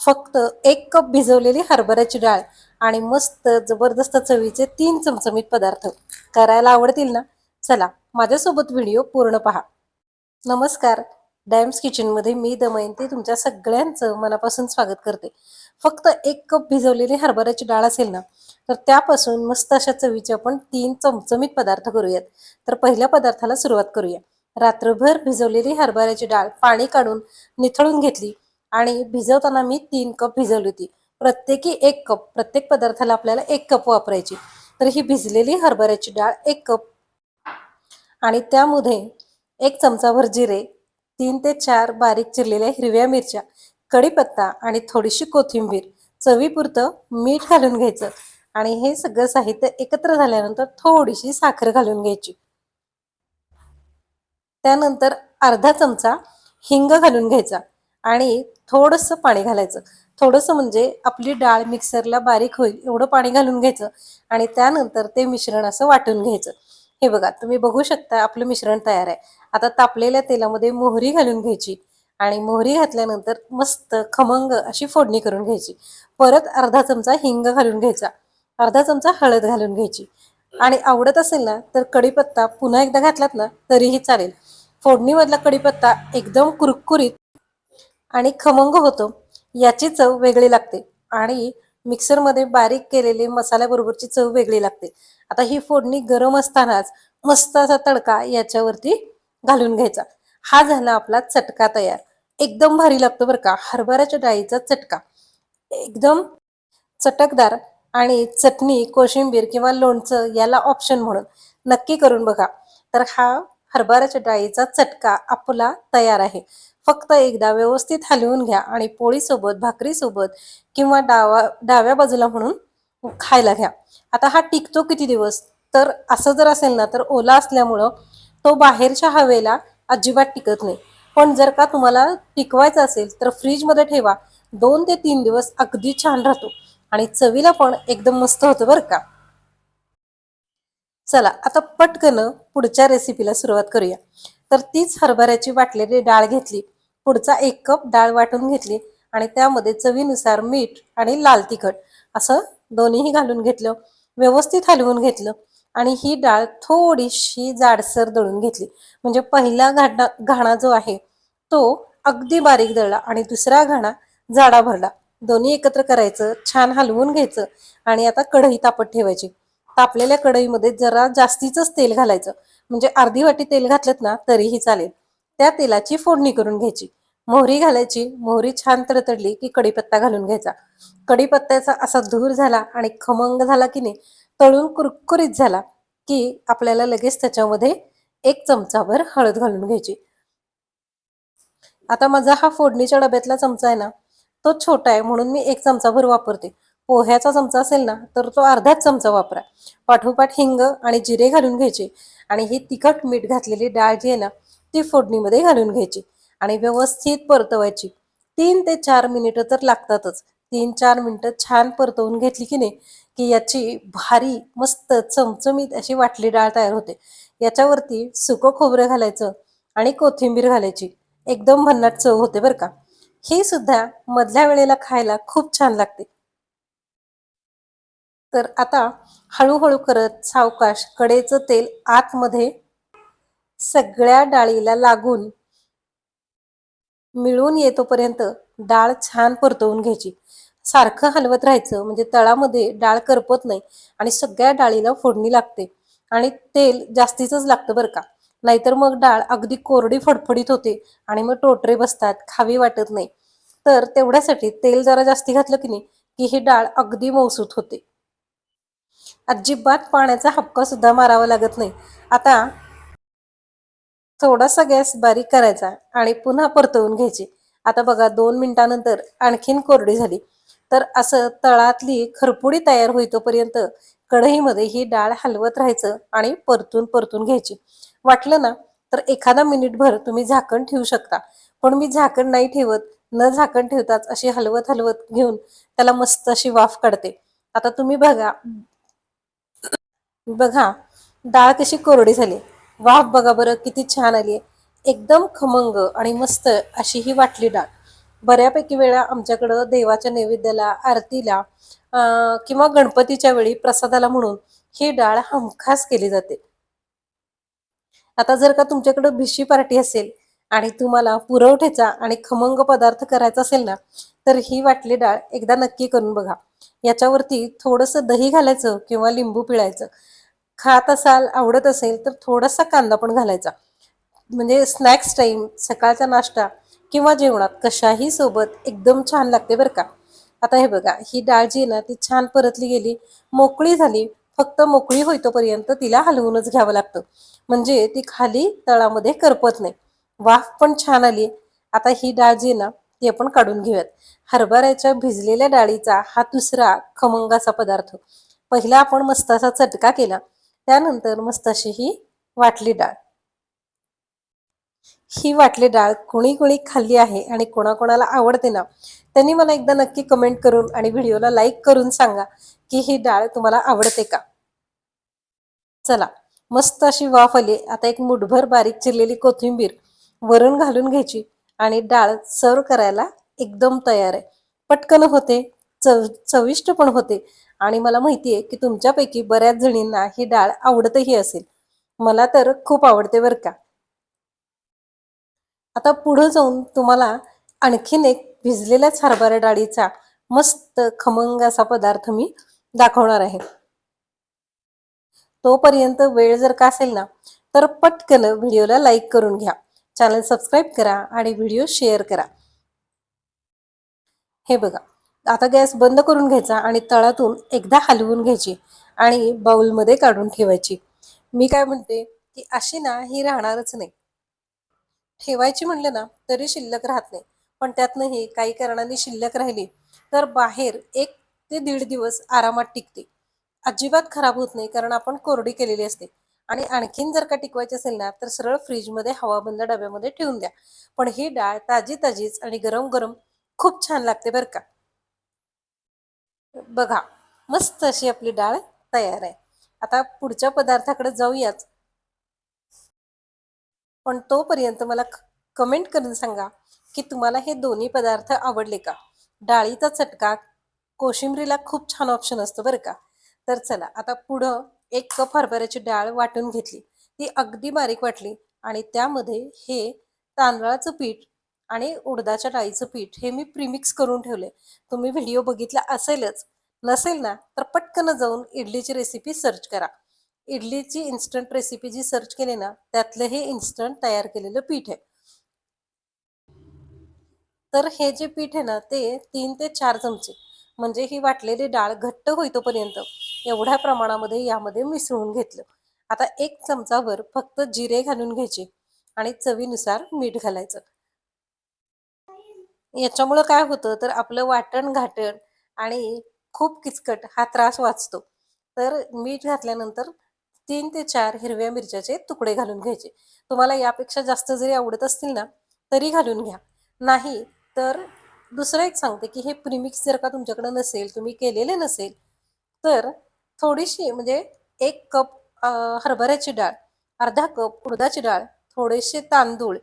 फक्त एक कप भिजवलेली हरभऱ्याची डाळ आणि मस्त जबरदस्त चवीचे तीन चमचमीत पदार्थ करायला आवडतील ना? चला माझ्यासोबत व्हिडिओ पूर्ण पहा. नमस्कार. डॅम्स किचनमध्ये मी दमयंती तुमच्या सगळ्यांचं मनापासून स्वागत करते. फक्त एक कप भिजवलेली हरभऱ्याची डाळ असेल ना तर त्यापासून मस्त अशा चवीचे आपण तीन चमचमीत पदार्थ करूयात. तर पहिल्या पदार्थाला सुरुवात करूया. रात्रभर भिजवलेली हरभऱ्याची डाळ पाणी काढून निथळून घेतली. आणि भिजवताना मी तीन कप भिजवली होती. प्रत्येकी एक कप प्रत्येक पदार्थाला आपल्याला एक कप वापरायची. तर ही भिजलेली हरभऱ्याची डाळ एक कप. आणि त्यामध्ये एक चमचाभर जिरे तीन ते चार बारीक चिरलेल्या हिरव्या मिरच्या कढीपत्ता आणि थोडीशी कोथिंबीर चवीपुरतं मीठ घालून घ्यायचं. आणि हे सगळं साहित्य एकत्र झाल्यानंतर थोडीशी साखर घालून घ्यायची. त्यानंतर अर्धा चमचा हिंग घालून घ्यायचा. आणि थोडंसं पाणी घालायचं. थोडंसं म्हणजे आपली डाळ मिक्सरला बारीक होईल एवढं पाणी घालून घ्यायचं आणि त्यानंतर ते मिश्रण असं वाटून घ्यायचं. हे बघा तुम्ही बघू शकता आपलं मिश्रण तयार आहे. आता तापलेल्या तेलामध्ये मोहरी घालून घ्यायची आणि मोहरी घातल्यानंतर मस्त खमंग अशी फोडणी करून घ्यायची. परत अर्धा चमचा हिंग घालून घ्यायचा. अर्धा चमचा हळद घालून घ्यायची. आणि आवडत असेल ना तर कढीपत्ता पुन्हा एकदा घातलात ना तरीही चालेल. फोडणीमधला कढीपत्ता एकदम कुरकुरीत आणि खमंग होतो याची चव वेगळी लागते. आणि मिक्सरमध्ये बारीक केलेले मसाल्याबरोबरची चव वेगळी लागते. आता ही फोडणी गरम असतानाच मस्त असा तडका याच्यावरती घालून घ्यायचा. हा झाला आपला चटका तयार. एकदम भारी लागतो बरं का हरभऱ्याच्या डाळीचा चटका. एकदम चटकदार आणि चटणी कोशिंबीर किंवा लोणचं याला ऑप्शन म्हणून. नक्की करून बघा. तर हा हरभऱ्याच्या डाळीचा चटका आपला तयार आहे. फक्त एकदा व्यवस्थित हलवून घ्या आणि पोळीसोबत भाकरीसोबत किंवा डावा डाव्या बाजूला म्हणून खायला घ्या. आता हा टिकतो किती दिवस? तर असं जर असेल ना तर ओला असल्यामुळं तो बाहेरच्या हवेला अजिबात टिकत नाही. पण जर का तुम्हाला टिकवायचं असेल तर फ्रीजमध्ये ठेवा. दोन ते तीन दिवस अगदी छान राहतो. आणि चवीला पण एकदम मस्त होतं बरं का. चला आता पटकन पुढच्या रेसिपीला सुरुवात करूया. तर तीच हरभऱ्याची वाटलेली डाळ घेतली. पुढचा एक कप डाळ वाटून घेतली आणि त्यामध्ये चवीनुसार मीठ आणि लाल तिखट असं दोन्हीही घालून घेतलं. व्यवस्थित हलवून घेतलं आणि ही डाळ थोडीशी जाडसर दळून घेतली. म्हणजे पहिला घाणा घाणा जो आहे तो अगदी बारीक दळला आणि दुसरा घाणा जाडा भरला. दोन्ही एकत्र करायचं छान हलवून घ्यायचं आणि आता कढई तापत ठेवायची. तापलेल्या कढईमध्ये जरा जास्तीचंच तेल घालायचं. म्हणजे अर्धी वाटी तेल घातलं ना तरीही चालेल. त्या तेलाची फोडणी करून घ्यायची. मोहरी घालायची. मोहरी छान तरतडली की कडीपत्ता घालून घ्यायचा. कडीपत्त्याचा असा धूर झाला आणि खमंग झाला की नाही तळून कुरकुरीत झाला की आपल्याला लगेच त्याच्यामध्ये एक चमचाभर हळद घालून घ्यायची. आता माझा हा फोडणीच्या डब्यातला चमचा आहे ना तो छोटा आहे म्हणून मी एक चमचाभर वापरते. पोह्याचा चमचा असेल ना तर तो अर्धाच चमचा वापरा. पाठोपाठ हिंग आणि जिरे घालून घ्यायचे. आणि ही तिखट मीठ घातलेली डाळ जी आहे ना ती फोडणीमध्ये घालून घ्यायची. आणि व्यवस्थित परतवायची. तीन ते चार मिनिटं तर लागतातच. तीन चार मिनिटं छान परतवून घेतली की नाही की याची भारी मस्त चमचमीत अशी वाटली डाळ तयार होते. याच्यावरती सुकं खोबरं घालायचं आणि कोथिंबीर घालायची. एकदम भन्नाट चव होते बरं का. ही सुद्धा मधल्या वेळेला खायला खूप छान लागते. तर आता हळूहळू करत सावकाश कडेचं तेल आतमध्ये सगळ्या डाळीला लागून मिळून येतोपर्यंत डाळ छान परतवून घ्यायची. सारखं हलवत राहायचं म्हणजे तळामध्ये डाळ करपत नाही आणि सगळ्या डाळीला फोडणी लागते आणि तेल जास्तीचंच लागतं बरं का. नाहीतर मग डाळ अगदी कोरडी फडफडीत होते आणि मग टोटरे बसतात खावी वाटत नाही. तर तेवढ्यासाठी तेल जरा जास्ती घातलं की नाही की ही डाळ अगदी मौसूत होते. अजिबात पाण्याचा हपका सुद्धा मारावा लागत नाही. आता थोडासा गॅस बारीक करायचा आणि पुन्हा परतवून घ्यायची. आता बघा दोन मिनिटानंतर आणखीन कोरडी झाली. तर असं तळातली खरपुडी तयार होईतोपर्यंत कढईमध्ये ही डाळ हलवत राहायचं आणि परतून परतून घ्यायची. वाटलं ना? तर एखादा मिनिटभर तुम्ही झाकण ठेवू शकता. पण मी झाकण नाही ठेवत. न झाकण ठेवताच अशी हलवत हलवत घेऊन त्याला मस्त अशी वाफ काढते. आता तुम्ही बघा बघा डाळ कशी कोरडी झाली. वाफ बघा बरं किती छान आली एकदम खमंग आणि मस्त अशी ही वाटली डाळ. बऱ्यापैकी वेळा आमच्याकडं देवाच्या नैवेद्याला आरतीला किंवा गणपतीच्या वेळी प्रसादाला म्हणून ही डाळ हमखास केली जाते. आता जर का तुमच्याकडं भिशी पार्टी असेल आणि तुम्हाला पुरवठ्याचा आणि खमंग पदार्थ करायचा असेल ना तर ही वाटली डाळ एकदा नक्की करून बघा. याच्यावरती थोडंसं दही घालायचं किंवा लिंबू पिळायचं. खात असाल आवडत असेल तर थोडासा कांदा पण घालायचा. म्हणजे स्नॅक्स टाईम सकाळचा नाश्ता किंवा जेवणात कशाही सोबत एकदम छान लागते बरं का. आता हे बघा ही डाळ जी आहे ना ती छान परतली गेली. मोकळी झाली. फक्त मोकळी होईतोपर्यंत तिला हलवूनच घ्यावं लागतं. म्हणजे ती खाली तळामध्ये करपत नाही. वाफ पण छान आली. आता ही डाळ जी आहे ना ती आपण काढून घेऊयात. हरभऱ्याच्या भिजलेल्या डाळीचा हा दुसरा खमंगाचा असा पदार्थ. पहिला आपण मस्त असा चटका केला. त्यानंतर मस्त अशी ही वाटली डाळ. ही वाटली डाळ कोणी कोणी खाल्ली आहे आणि कोणाकोणाला आवडते ना त्यांनी मला एकदा नक्की कमेंट करून आणि व्हिडिओला लाईक करून सांगा की ही डाळ तुम्हाला आवडते का? चला मस्त अशी वाफ आली. आता एक मुठभर बारीक चिरलेली कोथिंबीर वरून घालून घ्यायची. आणि डाळ सर्व करायला एकदम तयार आहे. पटकन होते चव चविष्ट पण होते. आणि मला माहिती आहे की तुमच्यापैकी बऱ्याच जणींना ही डाळ आवडतही असेल. मला तर खूप आवडते बरं का. आता पुढं जाऊन तुम्हाला आणखीन एक भिजलेल्याच हरभरा डाळीचा मस्त खमंग असा पदार्थ मी दाखवणार आहे. तोपर्यंत वेळ जर का असेल ना तर पटकन व्हिडिओला लाईक करून घ्या. चॅनल सबस्क्राईब करा आणि व्हिडिओ शेअर करा. हे बघा आता गॅस बंद करून घ्यायचा आणि तळातून एकदा हलवून घ्यायची आणि बाउलमध्ये काढून ठेवायची. मी काय म्हणते की अशी ना ही राहणारच नाही. ठेवायची म्हणलं ना तरी शिल्लक राहत नाही. पण त्यातनंही काही कारणाने शिल्लक राहिली तर बाहेर एक ते दीड दिवस आरामात टिकते. अजिबात खराब होत नाही कारण आपण कोरडी केलेली असते. आणि आणखीन जर का टिकवायची असेल ना तर सरळ फ्रीजमध्ये हवाबंद डब्यामध्ये ठेवून द्या. पण ही डाळ ताजी ताजीच आणि गरम गरम खूप छान लागते बरं का. बघा मस्त अशी आपली डाळ तयार आहे. आता पुढच्या पदार्थाकडे जाऊयाच पण तोपर्यंत मला कमेंट करून सांगा की तुम्हाला हे दोन्ही पदार्थ आवडले का? डाळीचा चटका कोशिंबरीला खूप छान ऑप्शन असतो बरं का. तर चला आता पुढं एक कप हरभऱ्याची डाळ वाटून घेतली. ती अगदी बारीक वाटली आणि त्यामध्ये हे तांदळाचं पीठ आणि उडदाच्या डाळीचं पीठ हे मी प्रीमिक्स करून ठेवले. तुम्ही व्हिडिओ बघितला असेलच. नसेल ना तर पटकन जाऊन इडलीची रेसिपी सर्च करा. इडलीची इन्स्टंट रेसिपी जी सर्च केली ना त्यातलं हे इन्स्टंट तयार केलेलं पीठ आहे. तर हे जे पीठ आहे ना ते तीन ते चार चमचे. म्हणजे ही वाटलेली डाळ घट्ट होईतोपर्यंत एवढ्या प्रमाणामध्ये यामध्ये मिसळून घेतलं. आता एक चमचाभर फक्त जिरे घालून घ्यायचे आणि चवीनुसार मीठ घालायचं. याच्यामुळं काय होतं तर आपलं वाटण घाटण आणि खूप किचकट हा त्रास वाचतो. तर मीठ घातल्यानंतर तीन ते चार हिरव्या मिरच्याचे तुकडे घालून घ्यायचे. तुम्हाला यापेक्षा जास्त जरी आवडत असतील ना तरी घालून घ्या. नाही तर दुसरं एक सांगते की हे प्रिमिक्स जर का तुमच्याकडे नसेल तुम्ही केलेले नसेल तर थोडीशी म्हणजे एक कप हरभऱ्याची डाळ अर्धा कप उडदाची डाळ थोडेसे तांदूळ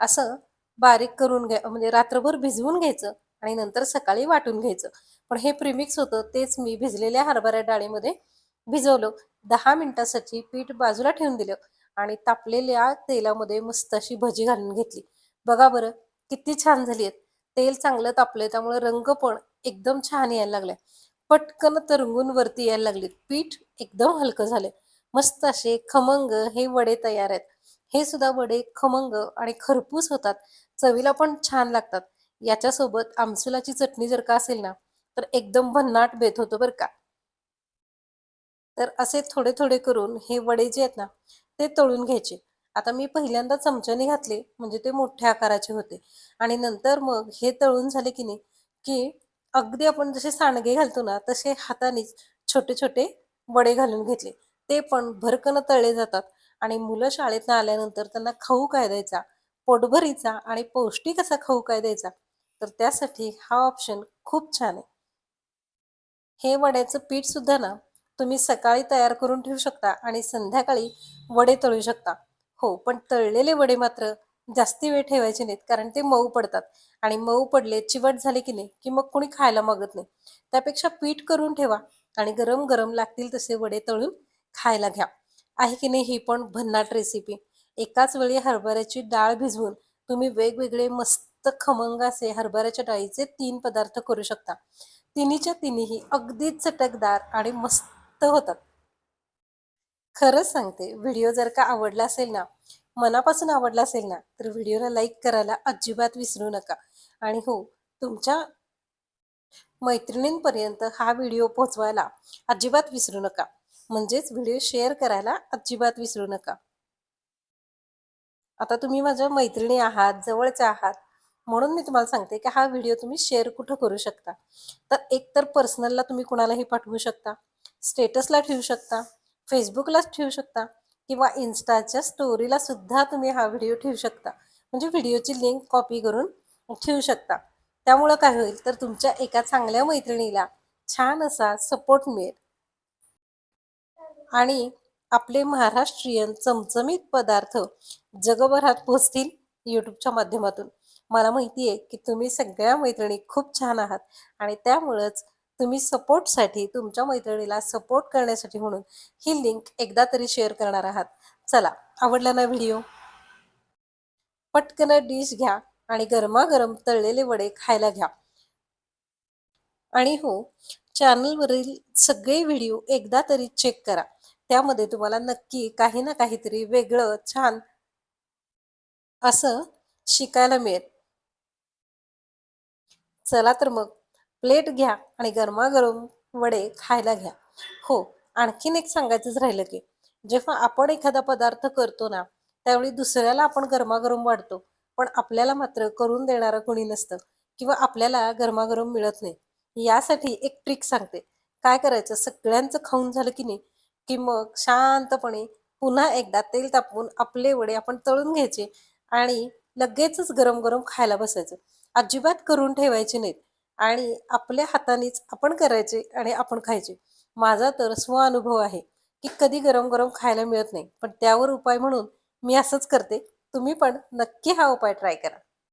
असं बारीक करून घ्या म्हणजे रात्रभर भिजवून घ्यायचं आणि नंतर सकाळी वाटून घ्यायचं. पण हे प्रिमिक्स होतं तेच मी भिजलेल्या हरभऱ्या डाळीमध्ये भिजवलं. दहा मिनिटासाठी पीठ बाजूला ठेवून दिलं आणि तापलेल्या तेलामध्ये मस्त अशी भजी घालून घेतली. बघा बरं किती छान झाली आहेत. तेल चांगलं तापलंय त्यामुळे रंग पण एकदम छान यायला लागलाय. पटकन तरंगून वरती यायला लागले पीठ एकदम हलकं झालं मस्त असे खमंग हे वडे तयार आहेत. हे सुद्धा वडे खमंग आणि खरपूस होतात. चवीला पण छान लागतात. याच्यासोबत आमसुलाची चटणी जर का असेल ना तर एकदम भन्नाट बेत होतो बरं का. तर असे थोडे थोडे करून हे वडे जे आहेत ना ते तळून घ्यायचे. आता मी पहिल्यांदा चमच्याने घातले म्हणजे ते मोठ्या आकाराचे होते. आणि नंतर मग हे तळून झाले की नाही की अगदी आपण जसे सांडगे घालतो ना तसे हातानेच छोटे छोटे वडे घालून घेतले. ते पण भरकन तळले जातात आणि मुलं शाळेतनं आल्यानंतर त्यांना खाऊ काय द्यायचा? पोटभरीचा आणि पौष्टिक असा खाऊ काय द्यायचा? तर त्यासाठी हा ऑप्शन खूप छान आहे. हे वड्याचं पीठ सुद्धा ना तुम्ही सकाळी तयार करून ठेवू शकता आणि संध्याकाळी वडे तळू शकता. हो पण तळलेले वडे मात्र जास्ती वेळ ठेवायचे नाहीत कारण ते मऊ पडतात. आणि मऊ पडले चिवट झाले की नाही की मग कोणी खायला मागत नाही. त्यापेक्षा पीठ करून ठेवा आणि गरम गरम लागतील तसे वडे तळून खायला घ्या. आहे की नाही ही पण भन्नाट रेसिपी एकाच वेळी हरभऱ्याची डाळ भिजवून तुम्ही वेगवेगळे मस्त खमंग असे हरभऱ्याच्या डाळीचे तीन पदार्थ करू शकता. तिन्हीच्या तिन्हीही अगदी चटकदार आणि मस्त होतात. खरंच सांगते व्हिडिओ जर का आवडला असेल ना मनापासून आवडला असेल ना तर व्हिडिओला लाईक करायला अजिबात विसरू नका. आणि हो तुमच्या मैत्रिणींपर्यंत हा व्हिडिओ पोहोचवायला अजिबात विसरू नका. म्हणजेच व्हिडिओ शेअर करायला अजिबात विसरू नका. आता तुम्ही माझ्या मैत्रिणी आहात जवळच्या आहात म्हणून मी तुम्हाला सांगते की हा व्हिडिओ तुम्ही शेअर कुठं करू शकता? तर एक तर पर्सनलला तुम्ही कुणालाही पाठवू शकता स्टेटसला ठेवू शकता फेसबुकलाच ठेवू शकता किंवा इन्स्टाच्या स्टोरीला सुद्धा तुम्ही हा व्हिडिओ ठेवू शकता. म्हणजे व्हिडिओची लिंक कॉपी करून ठेवू शकता. त्यामुळं काय होईल तर तुमच्या एका चांगल्या मैत्रिणीला छान असा सपोर्ट मिळेल. आणि आपले महाराष्ट्रीयन चमचमीत पदार्थ जगभरात पोचतील यूट्यूबच्या माध्यमातून. मला माहिती आहे की तुम्ही सगळ्या मैत्रिणी खूप छान आहात. आणि त्यामुळंच तुम्ही सपोर्टसाठी तुमच्या मैत्रिणीला सपोर्ट करण्यासाठी म्हणून ही लिंक एकदा तरी शेअर करणार आहात. चला आवडला ना व्हिडिओ पटकन डिश घ्या आणि गरमागरम तळलेले वडे खायला घ्या. आणि हो चॅनलवरील सगळे व्हिडिओ एकदा तरी चेक करा. त्यामध्ये तुम्हाला नक्की काही ना काहीतरी वेगळं छान असं शिकायला मिळेल. चला तर मग प्लेट घ्या आणि गरमागरम वडे खायला घ्या. हो आणखीन एक सांगायचंच राहिलं की जेव्हा आपण एखादा पदार्थ करतो ना त्यावेळी दुसऱ्याला आपण गरमागरम वाढतो पण आपल्याला मात्र करून देणारं कोणी नसतं किंवा आपल्याला गरमागरम मिळत नाही. यासाठी एक ट्रिक सांगते. काय करायचं सगळ्यांचं खाऊन झालं की नाही की मग शांतपणे पुन्हा एकदा तेल तापवून आपले वडे आपण तळून घ्यायचे आणि लगेचच गरम गरम खायला बसायचं. अजिबात करून ठेवायचे नाहीत. आणि आपल्या हातानेच आपण करायचे आणि आपण खायचे. माझा तर स्व अनुभव आहे की कधी गरम गरम खायला मिळत नाही. पण त्यावर उपाय म्हणून मी असंच करते. तुम्ही पण नक्की हा उपाय ट्राय करा.